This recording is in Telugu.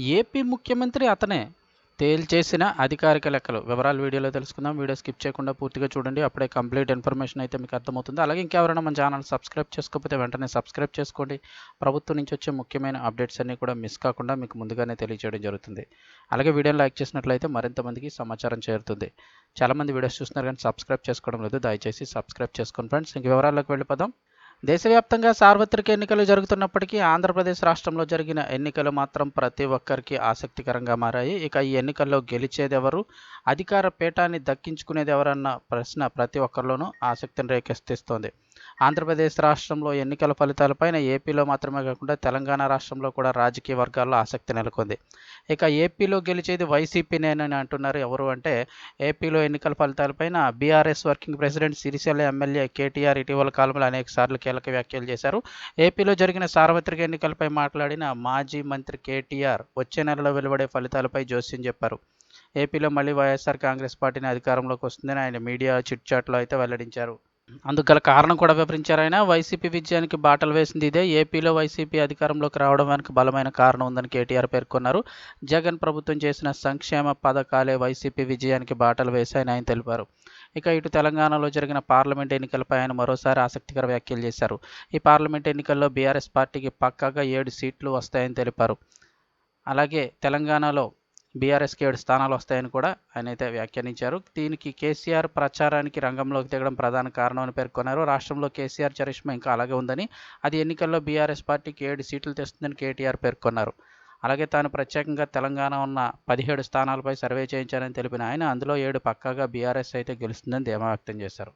ఏపీ ముఖ్యమంత్రి అతనే తేల్చేసిన అధికారిక లెక్కలు. వివరాలు వీడియోలో తెలుసుకుందాం. వీడియో స్కిప్ చేయకుండా పూర్తిగా చూడండి. అప్పుడే కంప్లీట్ ఇన్ఫర్మేషన్ అయితే మీకు అర్థమవుతుంది. అలాగే ఇంకెవరైనా మన ఛానల్ సబ్స్క్రైబ్ చేసుకోకపోతే వెంటనే సబ్స్క్రైబ్ చేసుకోండి. ప్రభుత్వం నుంచి వచ్చే ముఖ్యమైన అప్డేట్స్ అన్నీ కూడా మిస్ కాకుండా మీకు ముందుగానే తెలియజేయడం జరుగుతుంది. అలాగే వీడియోని లైక్ చేసినట్లయితే మరింత మందికి సమాచారం చేరుతుంది. చాలామంది వీడియోస్ చూస్తున్నారు కానీ సబ్స్క్రైబ్ చేసుకోవడం లేదు. దయచేసి సబ్స్క్రైబ్ చేసుకోండి ఫ్రెండ్స్. ఇంక వివరాల్లోకి వెళ్ళిపోదాం. దేశవ్యాప్తంగా సార్వత్రిక ఎన్నికలు జరుగుతున్నప్పటికీ ఆంధ్రప్రదేశ్ రాష్ట్రంలో జరిగిన ఎన్నికలు మాత్రం ప్రతి ఒక్కరికి ఆసక్తికరంగా మారాయి. ఇక ఈ ఎన్నికల్లో గెలిచేదెవరు? అధికార పీఠాన్ని దక్కించుకునేది ఎవరన్న ప్రశ్న ప్రతి ఒక్కరిలోనూ ఆసక్తిని రేకెత్తిస్తోంది. ఆంధ్రప్రదేశ్ రాష్ట్రంలో ఎన్నికల ఫలితాలపైన ఏపీలో మాత్రమే కాకుండా తెలంగాణ రాష్ట్రంలో కూడా రాజకీయ వర్గాల్లో ఆసక్తి నెలకొంది. ఇక ఏపీలో గెలిచేది వైసీపీనేనని అంటున్నారు ఎవరు అంటే ఏపీలో ఎన్నికల ఫలితాలపైన BRS working president Sircilla MLA KTR ఇటీవల కాలంలో అనేక సార్లు కీలక వ్యాఖ్యలు చేశారు. ఏపీలో జరిగిన సార్వత్రిక ఎన్నికలపై మాట్లాడిన మాజీ మంత్రి కేటీఆర్ వచ్చే నెలలో వెలువడే ఫలితాలపై జోస్యం చెప్పారు. ఏపీలో మళ్ళీ వైఎస్ఆర్ కాంగ్రెస్ పార్టీని అధికారంలోకి వస్తుందని ఆయన మీడియా చిట్చాట్లో అయితే వెల్లడించారు. అందుకు గల కారణం కూడా వివరించారు ఆయన. వైసీపీ విజయానికి బాటలు వేసింది ఇదే. ఏపీలో వైసీపీ అధికారంలోకి రావడం వెనుక బలమైన కారణం ఉందని కేటీఆర్ పేర్కొన్నారు. జగన్ ప్రభుత్వం చేసిన సంక్షేమ పథకాలే వైసీపీ విజయానికి బాటలు వేశాయని ఆయన తెలిపారు. ఇక ఇటు తెలంగాణలో జరిగిన పార్లమెంట్ ఎన్నికలపై ఆయన మరోసారి ఆసక్తికర వ్యాఖ్యలు చేశారు. ఈ పార్లమెంట్ ఎన్నికల్లో బీఆర్ఎస్ పార్టీకి పక్కాగా ఏడు సీట్లు వస్తాయని తెలిపారు. అలాగే తెలంగాణలో బీఆర్ఎస్కి ఏడు స్థానాలు వస్తాయని కూడా ఆయన అయితే వ్యాఖ్యానించారు. దీనికి కేసీఆర్ ప్రచారానికి రంగంలోకి దిగడం ప్రధాన కారణం అని పేర్కొన్నారు. రాష్ట్రంలో కేసీఆర్ చరిష్మా ఇంకా అలాగే ఉందని అది ఎన్నికల్లో బీఆర్ఎస్ పార్టీకి ఏడు సీట్లు తెస్తుందని కేటీఆర్ పేర్కొన్నారు. అలాగే తాను ప్రత్యేకంగా తెలంగాణ ఉన్న పదిహేడు స్థానాలపై సర్వే చేయించారని తెలిపిన ఆయన అందులో ఏడు పక్కాగా బీఆర్ఎస్ అయితే గెలుస్తుందని ధీమా వ్యక్తం చేశారు.